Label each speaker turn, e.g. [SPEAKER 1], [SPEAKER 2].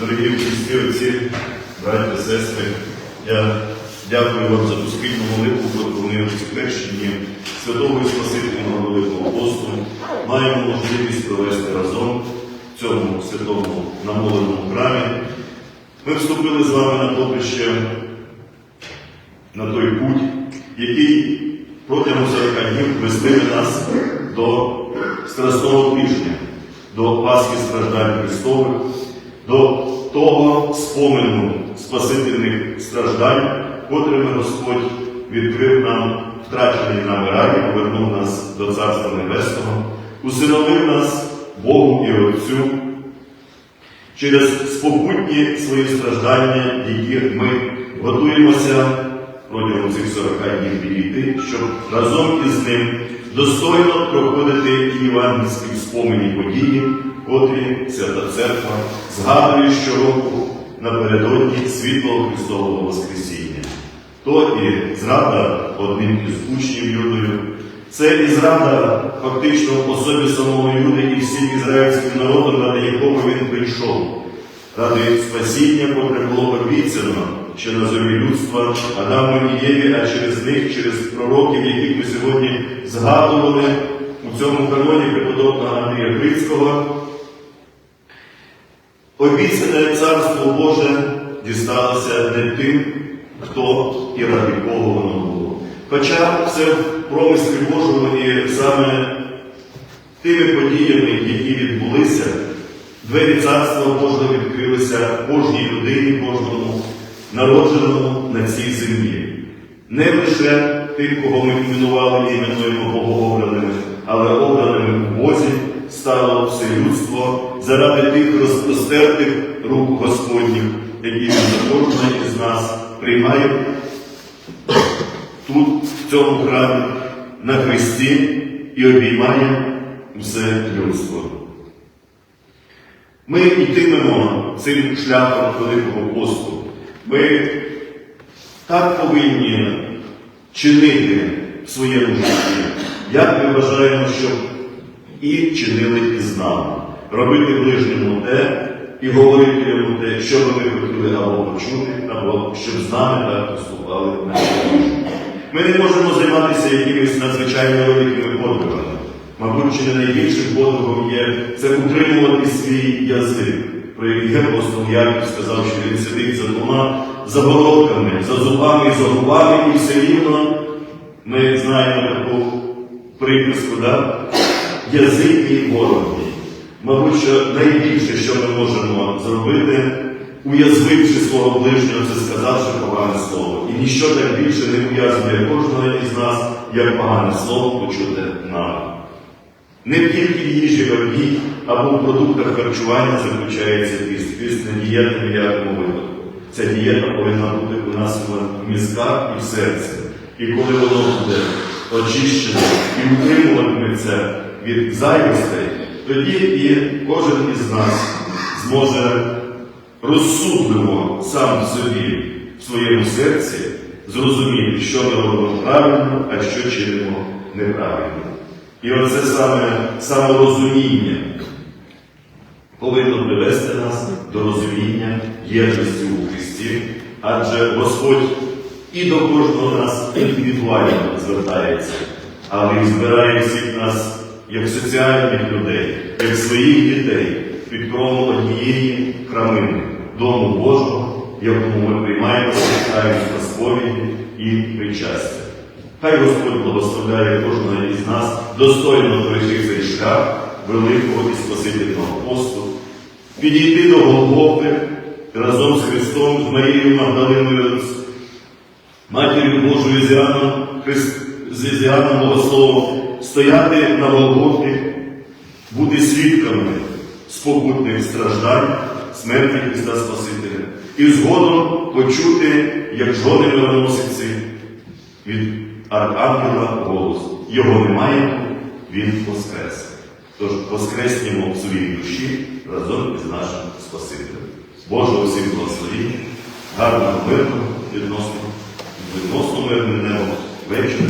[SPEAKER 1] Дорогі всі отці, браті, сестри, я дякую вам за ту спільну молитву, яку в ці святого і Спасительного Великого посту маємо можливість провести разом в цьому святому намоленому храмі. Ми вступили з вами на поприще на той путь, який протягом 40 днів вестиме нас до Страсного тижня, до Пасхи страждань Христових, до того спомену спасительних страждань, котрими Господь відкрив нам втрачений нами рай, повернув нас до Царства Небесного, усиновив нас Богу і Отцю через спокутні свої страждання, які ми готуємося протягом цих 40 днів підійти, щоб разом із ним достойно проходити євангельські спомені події, котрі Свята Церква згадує щороку напередодні світлого Христового Воскресіння. То і зрада одним із учнів Юдою, це і зрада фактично в особі самого Юди і всім ізраїльським народом, ради якого він прийшов, ради спасіння, котре було обіцяно, що на зорі людства Адаму і Єві, а через них, через пророків, яких ми сьогодні згадували у цьому каноні преподобного Андрія Грицького, обіцяне царство Боже дісталося не тим, хто і ради кого воно було. Хоча все в промислі Божому і саме тими подіями, які відбулися, двері царства Божого відкрилися кожній людині, кожному народженому на цій землі. Не лише тим, кого ми іменували і іменуємо Богообраними, але обраними у Бозі стало все людство заради тих розпростертих рук Господніх, які він кожного із нас приймає тут, в цьому храмі, на Христі і обіймає все людство. Ми йтимемо цим шляхом Великого посту. Ми так повинні чинити в своєму житті, як ми вважаємо, щоб і чинили із нами, робити ближньому те і говорити йому те, що би ми хотіли або почути, або щоб з нами так поступали на світі. Ми не можемо займатися якимись надзвичайно великими подвигами. Мабуть, чи не найбільшим подвигом є це утримувати свій язик, про який апостол Яків сказав, що він сидить за двома забородками, за зубами за губами, і все рівно ми знаємо таку приказку, да? язик і ворог. Мабуть, що найбільше, що ми можемо зробити, уязвивши свого ближнього, це сказавши погане слово. І ніщо так більше не ув'язнює кожного із нас, як погане слово почуте нам. Не тільки в їжі варній або в продуктах харчування заключається піст. Піст не дієта в ніякому випадку. Ця дієта повинна бути у нас в мізках і в серці. І коли воно буде очищене і утримуватиметься від зайвостей, тоді і кожен із нас зможе розсудливо сам в собі, в своєму серці, зрозуміти, що ми робимо правильно, а що чинимо неправильно. І оце саме саморозуміння повинно привести нас до розуміння єдності у Христі, адже Господь і до кожного нас індивідуально звертається, але і збирає всіх нас як соціальних людей, як своїх дітей під кровом однієї храмини, Дому Божого, якому ми приймаємо таїнства сповіді і причастя. Хай Господь благословляє кожного із нас достойно пройти цей шлях великого і Спасительного посту, підійти до Голгофи разом з Христом, з Марією Магдалиною, Матір'ю Божою з Іоанном, Христ, з Іоанном Богословом, стояти на Голгофі, бути свідками спокутних страждань, смерті Христа Спасителя, і згодом почути, як жони мироносиці від архангела голос. Його немає, він воскрес. Тож воскреснімо в своїй душі разом із нашим Спасителем. Божого всім благословіння, гарного мирного відносно, відносно мирне небо, вечора